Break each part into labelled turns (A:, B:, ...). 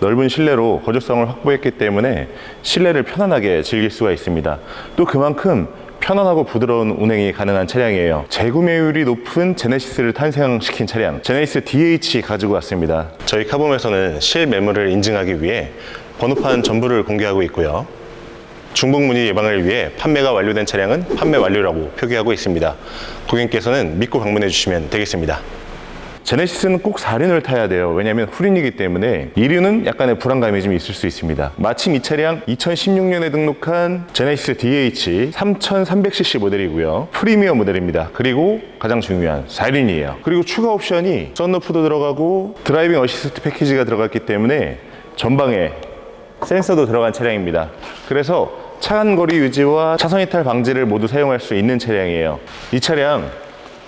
A: 넓은 실내로 거주성을 확보했기 때문에 실내를 편안하게 즐길 수가 있습니다. 또 그만큼 편안하고 부드러운 운행이 가능한 차량이에요. 재구매율이 높은 제네시스를 탄생시킨 차량, 제네시스 DH 가지고 왔습니다. 저희 카봄에서는 실매물을 인증하기 위해 번호판 전부를 공개하고 있고요. 중복 문의 예방을 위해 판매가 완료된 차량은 판매 완료라고 표기하고 있습니다. 고객님께서는 믿고 방문해 주시면 되겠습니다. 제네시스는 꼭 4륜을 타야 돼요. 왜냐하면 후륜이기 때문에 2륜은 약간의 불안감이 좀 있을 수 있습니다. 마침 이 차량 2016년에 등록한 제네시스 DH 3300cc 모델이고요. 프리미엄 모델입니다. 그리고 가장 중요한 4륜이에요. 그리고 추가 옵션이 썬루프도 들어가고 드라이빙 어시스트 패키지가 들어갔기 때문에 전방에 센서도 들어간 차량입니다. 그래서 차간 거리 유지와 차선 이탈 방지를 모두 사용할 수 있는 차량이에요. 이 차량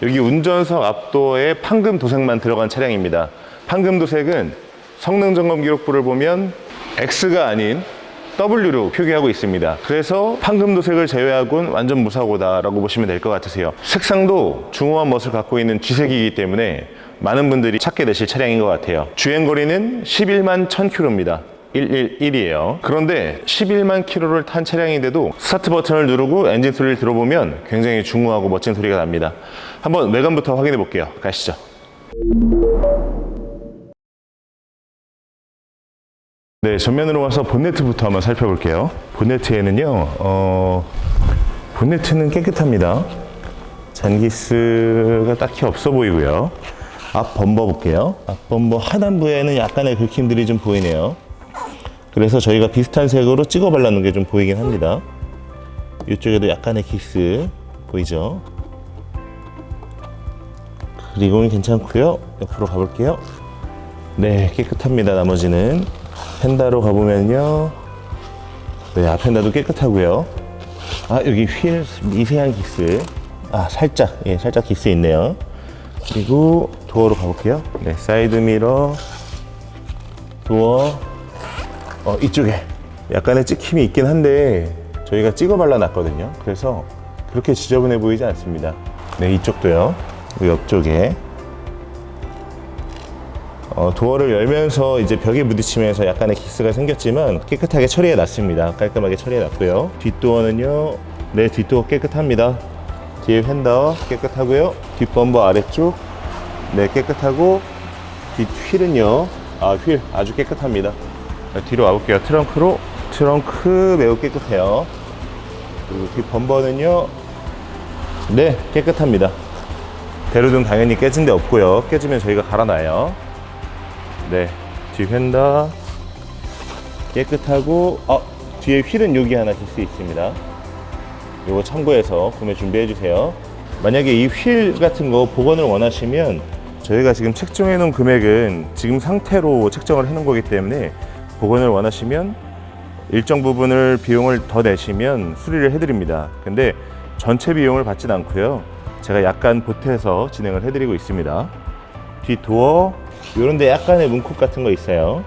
A: 여기 운전석 앞도어에 판금 도색만 들어간 차량입니다. 판금 도색은 성능 점검 기록부를 보면 X가 아닌 W로 표기하고 있습니다. 그래서 판금 도색을 제외하고는 완전 무사고다라고 보시면 될 것 같으세요. 색상도 중후한 멋을 갖고 있는 G색이기 때문에 많은 분들이 찾게 되실 차량인 것 같아요. 주행 거리는 11만 1000km입니다. 111이에요. 그런데 11만 킬로를 탄 차량인데도 스타트 버튼을 누르고 엔진 소리를 들어보면 굉장히 중후하고 멋진 소리가 납니다. 한번 외관부터 확인해 볼게요. 가시죠. 네, 전면으로 와서 본네트부터 한번 살펴볼게요. 본네트에는요, 어, 본네트는 깨끗합니다. 잔기스가 딱히 없어 보이고요. 앞 범버 볼게요. 앞 범버 하단부에는 약간의 긁힘들이 좀 보이네요. 그래서 저희가 비슷한 색으로 찍어 발라놓은 게좀 보이긴 합니다. 이쪽에도 약간의 기스 보이죠? 그리고는 괜찮고요. 옆으로 가볼게요. 네, 깨끗합니다. 나머지는 펜다로 가보면요. 네, 앞펜다도 깨끗하고요. 아, 여기 휠 미세한 기스. 아, 살짝, 예, 살짝 기스 있네요. 그리고 도어로 가볼게요. 네, 사이드 미러, 도어, 어, 이쪽에 약간의 찍힘이 있긴 한데 저희가 찍어 발라놨거든요. 그래서 그렇게 지저분해 보이지 않습니다. 네, 이쪽도요. 옆쪽에 어, 도어를 열면서 이제 벽에 부딪히면서 약간의 기스가 생겼지만 깨끗하게 처리해 놨습니다. 깔끔하게 처리해 놨고요. 뒷도어는요. 네, 뒷도어 깨끗합니다. 뒤에 휀더 깨끗하고요. 뒷범버 아래쪽 네, 깨끗하고 뒷 휠은요. 아, 휠 아주 깨끗합니다. 자, 뒤로 와볼게요. 트렁크로 트렁크 매우 깨끗해요. 그리고 뒷 범버는요. 네, 깨끗합니다. 대로등 당연히 깨진 데 없고요. 깨지면 저희가 갈아놔요. 네, 뒤 휀다 깨끗하고 어, 뒤에 휠은 여기 하나 기스 있습니다. 요거 참고해서 구매 준비해 주세요. 만약에 이 휠 같은 거 복원을 원하시면 저희가 지금 책정해 놓은 금액은 지금 상태로 책정을 해 놓은 거기 때문에 복원을 원하시면 일정 부분을 비용을 더 내시면 수리를 해 드립니다. 근데 전체 비용을 받진 않고요. 제가 약간 보태서 진행을 해 드리고 있습니다. 뒤 도어 요런 데 약간의 문콕 같은 거 있어요.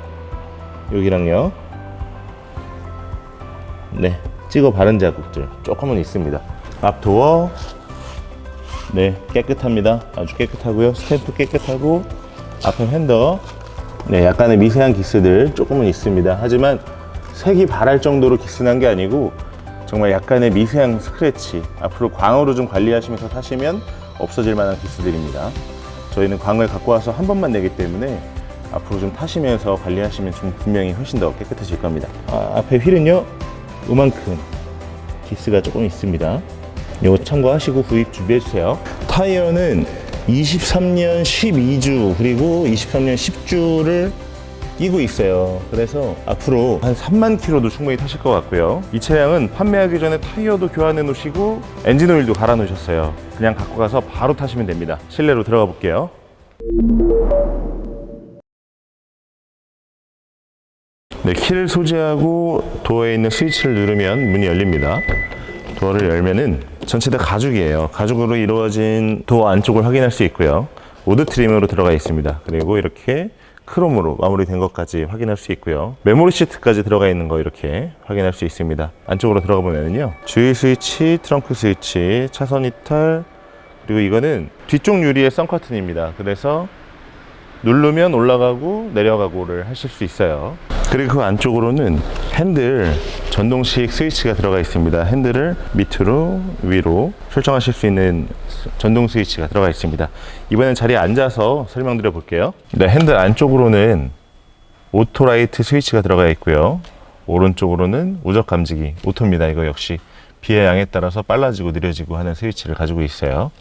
A: 여기랑요. 네, 찍어 바른 자국들 조금은 있습니다. 앞 도어 네 깨끗합니다. 아주 깨끗하고요. 스탬프 깨끗하고 앞에 핸더 네 약간의 미세한 기스들 조금은 있습니다. 하지만 색이 바랄 정도로 기스난 게 아니고 정말 약간의 미세한 스크래치 앞으로 광으로 좀 관리하시면서 타시면 없어질 만한 기스들입니다. 저희는 광을 갖고 와서 한 번만 내기 때문에 앞으로 좀 타시면서 관리하시면 좀 분명히 훨씬 더 깨끗해질 겁니다. 아, 앞에 휠은요, 요만큼 기스가 조금 있습니다. 요거 참고하시고 구입 준비해 주세요. 타이어는 23년 12주 그리고 23년 10주를 끼고 있어요. 그래서 앞으로 한 3만 킬로도 충분히 타실 것 같고요. 이 차량은 판매하기 전에 타이어도 교환해 놓으시고 엔진 오일도 갈아 놓으셨어요. 그냥 갖고 가서 바로 타시면 됩니다. 실내로 들어가 볼게요. 네, 키를 소지하고 도어에 있는 스위치를 누르면 문이 열립니다. 도어를 열면은 전체 다 가죽이에요. 가죽으로 이루어진 도어 안쪽을 확인할 수 있고요. 우드 트림으로 들어가 있습니다. 그리고 이렇게 크롬으로 마무리된 것까지 확인할 수 있고요. 메모리 시트까지 들어가 있는 거 이렇게 확인할 수 있습니다. 안쪽으로 들어가 보면은요. 주의 스위치, 트렁크 스위치, 차선 이탈, 그리고 이거는 뒤쪽 유리의 썬커튼입니다. 그래서 누르면 올라가고 내려가고를 하실 수 있어요. 그리고 그 안쪽으로는 핸들 전동식 스위치가 들어가 있습니다. 핸들을 밑으로 위로 설정하실 수 있는 전동 스위치가 들어가 있습니다. 이번엔 자리에 앉아서 설명드려 볼게요. 네, 핸들 안쪽으로는 오토라이트 스위치가 들어가 있고요. 오른쪽으로는 우적 감지기 오토입니다. 이거 역시 비의 양에 따라서 빨라지고 느려지고 하는 스위치를 가지고 있어요.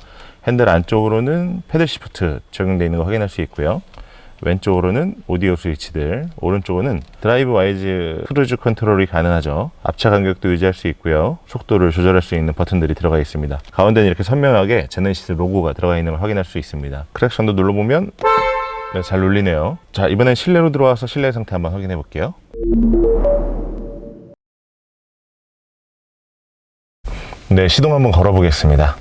A: 핸들 안쪽으로는 패들 시프트 적용되어 있는 거 확인할 수 있고요. 왼쪽으로는 오디오 스위치들, 오른쪽으로는 드라이브 와이즈 크루즈 컨트롤이 가능하죠. 앞차 간격도 유지할 수 있고요. 속도를 조절할 수 있는 버튼들이 들어가 있습니다. 가운데는 이렇게 선명하게 제네시스 로고가 들어가 있는 걸 확인할 수 있습니다. 크랙션도 눌러보면 네, 잘 눌리네요. 자, 이번엔 실내로 들어와서 실내 상태 한번 확인해 볼게요. 네, 시동 한번 걸어 보겠습니다.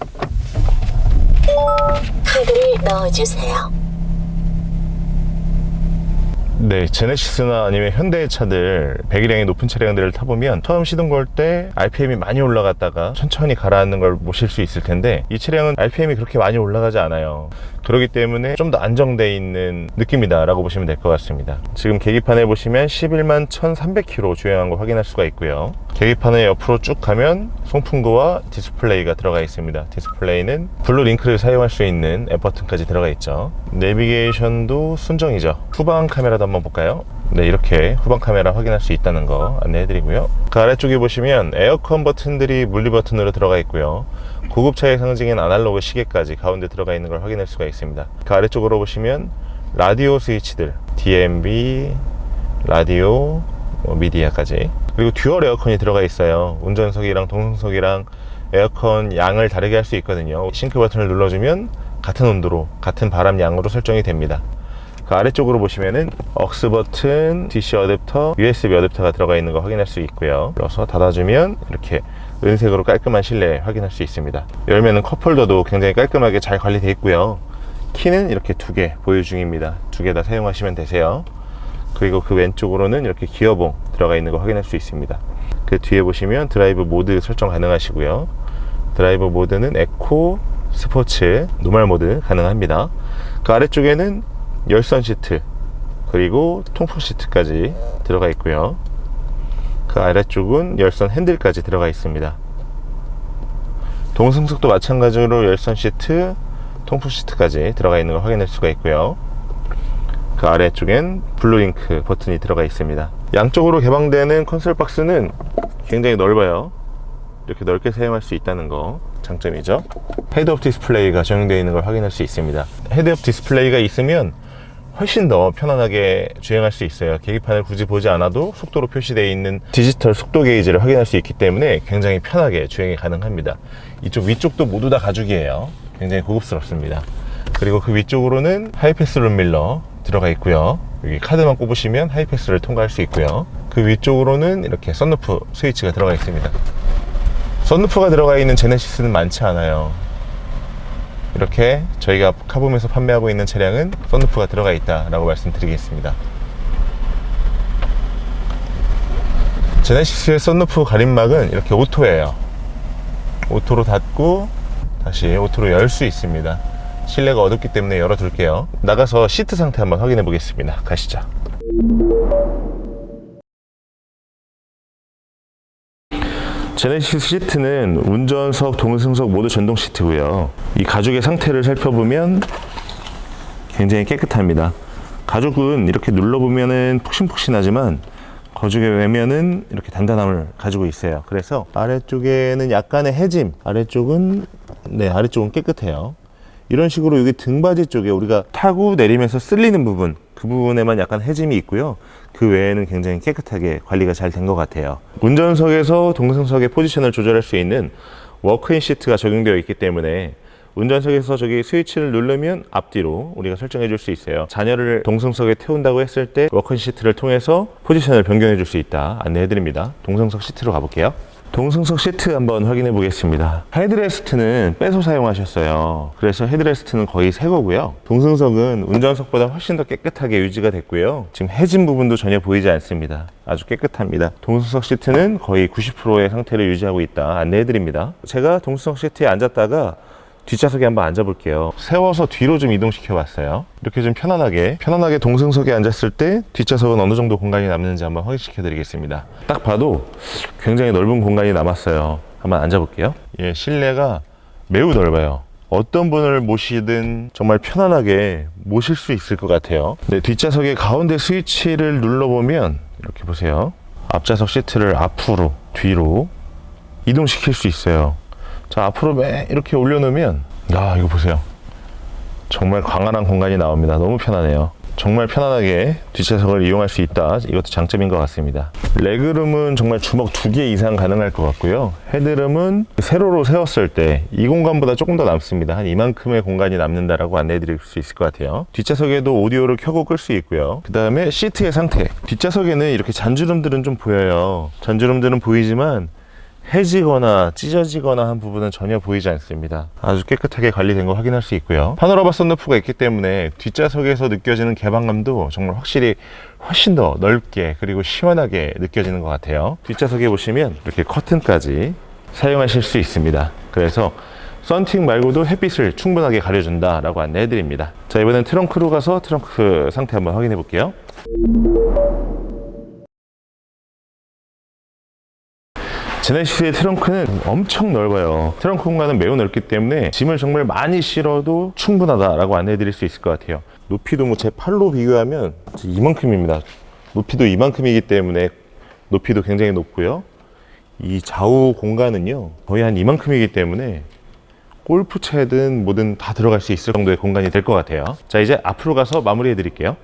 B: 카드를 넣어주세요.
A: 네, 제네시스나 아니면 현대의 차들 배기량이 높은 차량들을 타보면 처음 시동 걸 때 RPM이 많이 올라갔다가 천천히 가라앉는 걸 보실 수 있을 텐데 이 차량은 RPM이 그렇게 많이 올라가지 않아요. 그렇기 때문에 좀 더 안정돼 있는 느낌이다라고 보시면 될 것 같습니다. 지금 계기판에 보시면 11만 1,300km 주행한 거 확인할 수가 있고요. 계기판을 옆으로 쭉 가면 송풍구와 디스플레이가 들어가 있습니다. 디스플레이는 블루 링크를 사용할 수 있는 앱 버튼까지 들어가 있죠. 내비게이션도 순정이죠. 후방 카메라도 한번 볼까요? 네, 이렇게 후방 카메라 확인할 수 있다는 거 안내해드리고요. 그 아래쪽에 보시면 에어컨 버튼들이 물리 버튼으로 들어가 있고요. 고급차의 상징인 아날로그 시계까지 가운데 들어가 있는 걸 확인할 수가 있습니다. 그 아래쪽으로 보시면 라디오 스위치들, DMB, 라디오, 뭐 미디어까지 그리고 듀얼 에어컨이 들어가 있어요. 운전석이랑 동승석이랑 에어컨 양을 다르게 할 수 있거든요. 싱크 버튼을 눌러주면 같은 온도로 같은 바람 양으로 설정이 됩니다. 그 아래쪽으로 보시면은 억스 버튼, DC 어댑터, USB 어댑터가 들어가 있는 거 확인할 수 있고요. 눌러서 닫아주면 이렇게 은색으로 깔끔한 실내 확인할 수 있습니다. 열면은 컵홀더도 굉장히 깔끔하게 잘 관리되어 있고요. 키는 이렇게 두 개 보유 중입니다. 두 개 다 사용하시면 되세요. 그리고 그 왼쪽으로는 이렇게 기어봉 들어가 있는 거 확인할 수 있습니다. 그 뒤에 보시면 드라이브 모드 설정 가능하시고요. 드라이브 모드는 에코, 스포츠, 노멀 모드 가능합니다. 그 아래쪽에는 열선 시트 그리고 통풍 시트까지 들어가 있고요. 그 아래쪽은 열선 핸들까지 들어가 있습니다. 동승석도 마찬가지로 열선 시트, 통풍 시트까지 들어가 있는 걸 확인할 수가 있고요. 그 아래쪽엔 블루링크 버튼이 들어가 있습니다. 양쪽으로 개방되는 콘솔 박스는 굉장히 넓어요. 이렇게 넓게 사용할 수 있다는 거 장점이죠. 헤드업 디스플레이가 적용되어 있는 걸 확인할 수 있습니다. 헤드업 디스플레이가 있으면 훨씬 더 편안하게 주행할 수 있어요. 계기판을 굳이 보지 않아도 속도로 표시되어 있는 디지털 속도 게이지를 확인할 수 있기 때문에 굉장히 편하게 주행이 가능합니다. 이쪽 위쪽도 모두 다 가죽이에요. 굉장히 고급스럽습니다. 그리고 그 위쪽으로는 하이패스 룸밀러 들어가 있고요. 여기 카드만 꼽으시면 하이패스를 통과할 수 있고요. 그 위쪽으로는 이렇게 썬루프 스위치가 들어가 있습니다. 썬루프가 들어가 있는 제네시스는 많지 않아요. 이렇게 저희가 카봄에서 판매하고 있는 차량은 썬루프가 들어가 있다라고 말씀드리겠습니다. 제네시스의 썬루프 가림막은 이렇게 오토예요. 오토로 닫고 다시 오토로 열 수 있습니다. 실내가 어둡기 때문에 열어둘게요. 나가서 시트 상태 한번 확인해 보겠습니다. 가시죠. 제네시스 시트는 운전석, 동승석 모두 전동 시트고요. 이 가죽의 상태를 살펴보면 굉장히 깨끗합니다. 가죽은 이렇게 눌러보면은 푹신푹신하지만 가죽의 외면은 이렇게 단단함을 가지고 있어요. 그래서 아래쪽에는 약간의 해짐, 아래쪽은 네 아래쪽은 깨끗해요. 이런 식으로 여기 등받이 쪽에 우리가 타고 내리면서 쓸리는 부분 그 부분에만 약간 해짐이 있고요. 그 외에는 굉장히 깨끗하게 관리가 잘 된 것 같아요. 운전석에서 동승석의 포지션을 조절할 수 있는 워크인 시트가 적용되어 있기 때문에 운전석에서 저기 스위치를 누르면 앞뒤로 우리가 설정해 줄 수 있어요. 자녀를 동승석에 태운다고 했을 때 워크인 시트를 통해서 포지션을 변경해 줄 수 있다 안내해 드립니다. 동승석 시트로 가볼게요. 동승석 시트 한번 확인해 보겠습니다. 헤드레스트는 빼서 사용하셨어요. 그래서 헤드레스트는 거의 새 거고요. 동승석은 운전석보다 훨씬 더 깨끗하게 유지가 됐고요. 지금 해진 부분도 전혀 보이지 않습니다. 아주 깨끗합니다. 동승석 시트는 거의 90%의 상태를 유지하고 있다 안내해 드립니다. 제가 동승석 시트에 앉았다가 뒷좌석에 한번 앉아볼게요. 세워서 뒤로 좀 이동시켜 봤어요. 이렇게 좀 편안하게 편안하게 동승석에 앉았을 때 뒷좌석은 어느 정도 공간이 남는지 한번 확인시켜 드리겠습니다. 딱 봐도 굉장히 넓은 공간이 남았어요. 한번 앉아볼게요. 예, 실내가 매우 넓어요. 어떤 분을 모시든 정말 편안하게 모실 수 있을 것 같아요. 네, 뒷좌석의 가운데 스위치를 눌러보면 이렇게 보세요. 앞좌석 시트를 앞으로, 뒤로 이동시킬 수 있어요. 자, 앞으로 매 이렇게 올려놓으면, 야, 이거 보세요. 정말 광활한 공간이 나옵니다. 너무 편하네요. 정말 편안하게 뒷좌석을 이용할 수 있다. 이것도 장점인 것 같습니다. 레그룸은 정말 주먹 두 개 이상 가능할 것 같고요. 헤드룸은 세로로 세웠을 때 이 공간보다 조금 더 남습니다. 한 이만큼의 공간이 남는다라고 안내해 드릴 수 있을 것 같아요. 뒷좌석에도 오디오를 켜고 끌 수 있고요. 그 다음에 시트의 상태. 뒷좌석에는 이렇게 잔주름들은 좀 보여요. 잔주름들은 보이지만 해지거나 찢어지거나 한 부분은 전혀 보이지 않습니다. 아주 깨끗하게 관리된 거 확인할 수 있고요. 파노라마 썬루프가 있기 때문에 뒷좌석에서 느껴지는 개방감도 정말 확실히 훨씬 더 넓게 그리고 시원하게 느껴지는 것 같아요. 뒷좌석에 보시면 이렇게 커튼까지 사용하실 수 있습니다. 그래서 썬팅 말고도 햇빛을 충분하게 가려준다라고 안내해 드립니다. 자, 이번엔 트렁크로 가서 트렁크 상태 한번 확인해 볼게요. 제네시스의 트렁크는 엄청 넓어요. 트렁크 공간은 매우 넓기 때문에 짐을 정말 많이 실어도 충분하다라고 안내해 드릴 수 있을 것 같아요. 높이도 뭐 제 팔로 비교하면 이만큼입니다. 높이도 이만큼이기 때문에 높이도 굉장히 높고요. 이 좌우 공간은요, 거의 한 이만큼이기 때문에 골프채든 뭐든 다 들어갈 수 있을 정도의 공간이 될 것 같아요. 자, 이제 앞으로 가서 마무리해 드릴게요.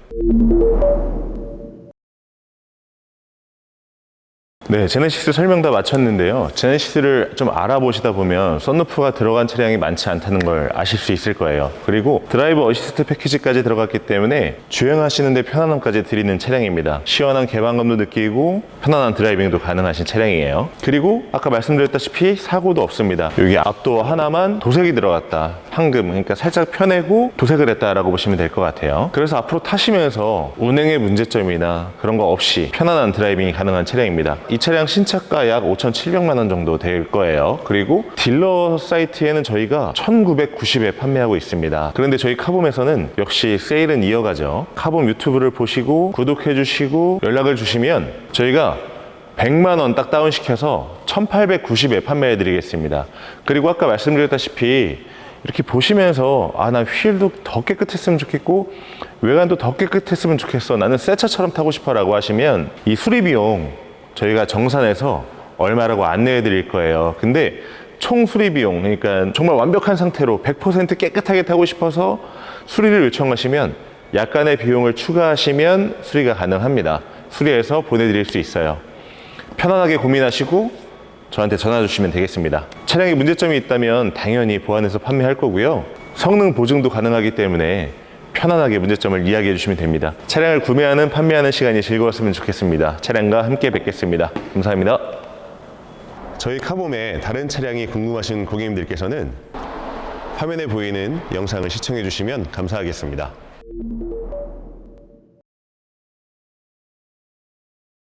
A: 네, 제네시스 설명 다 마쳤는데요. 제네시스를 좀 알아보시다 보면 썬루프가 들어간 차량이 많지 않다는 걸 아실 수 있을 거예요. 그리고 드라이브 어시스트 패키지까지 들어갔기 때문에 주행하시는데 편안함까지 드리는 차량입니다. 시원한 개방감도 느끼고 편안한 드라이빙도 가능하신 차량이에요. 그리고 아까 말씀드렸다시피 사고도 없습니다. 여기 앞도어 하나만 도색이 들어갔다. 황금, 그러니까 살짝 펴내고 도색을 했다라고 보시면 될 것 같아요. 그래서 앞으로 타시면서 운행의 문제점이나 그런 거 없이 편안한 드라이빙이 가능한 차량입니다. 이 차량 신차가 약 5,700만 원 정도 될 거예요. 그리고 딜러 사이트에는 저희가 1,990에 판매하고 있습니다. 그런데 저희 카봄에서는 역시 세일은 이어가죠. 카봄 유튜브를 보시고 구독해 주시고 연락을 주시면 저희가 100만 원 딱 다운시켜서 1,890에 판매해 드리겠습니다. 그리고 아까 말씀드렸다시피 이렇게 보시면서 아나 휠도 더 깨끗했으면 좋겠고 외관도 더 깨끗했으면 좋겠어 나는 새 차처럼 타고 싶어 라고 하시면 이 수리 비용 저희가 정산해서 얼마라고 안내해 드릴 거예요. 근데 총 수리 비용 그러니까 정말 완벽한 상태로 100% 깨끗하게 타고 싶어서 수리를 요청하시면 약간의 비용을 추가하시면 수리가 가능합니다. 수리해서 보내드릴 수 있어요. 편안하게 고민하시고 저한테 전화 주시면 되겠습니다. 차량에 문제점이 있다면 당연히 보완해서 판매할 거고요. 성능 보증도 가능하기 때문에 편안하게 문제점을 이야기해 주시면 됩니다. 차량을 구매하는 판매하는 시간이 즐거웠으면 좋겠습니다. 차량과 함께 뵙겠습니다. 감사합니다. 저희 카봄의 다른 차량이 궁금하신 고객님들께서는 화면에 보이는 영상을 시청해 주시면 감사하겠습니다.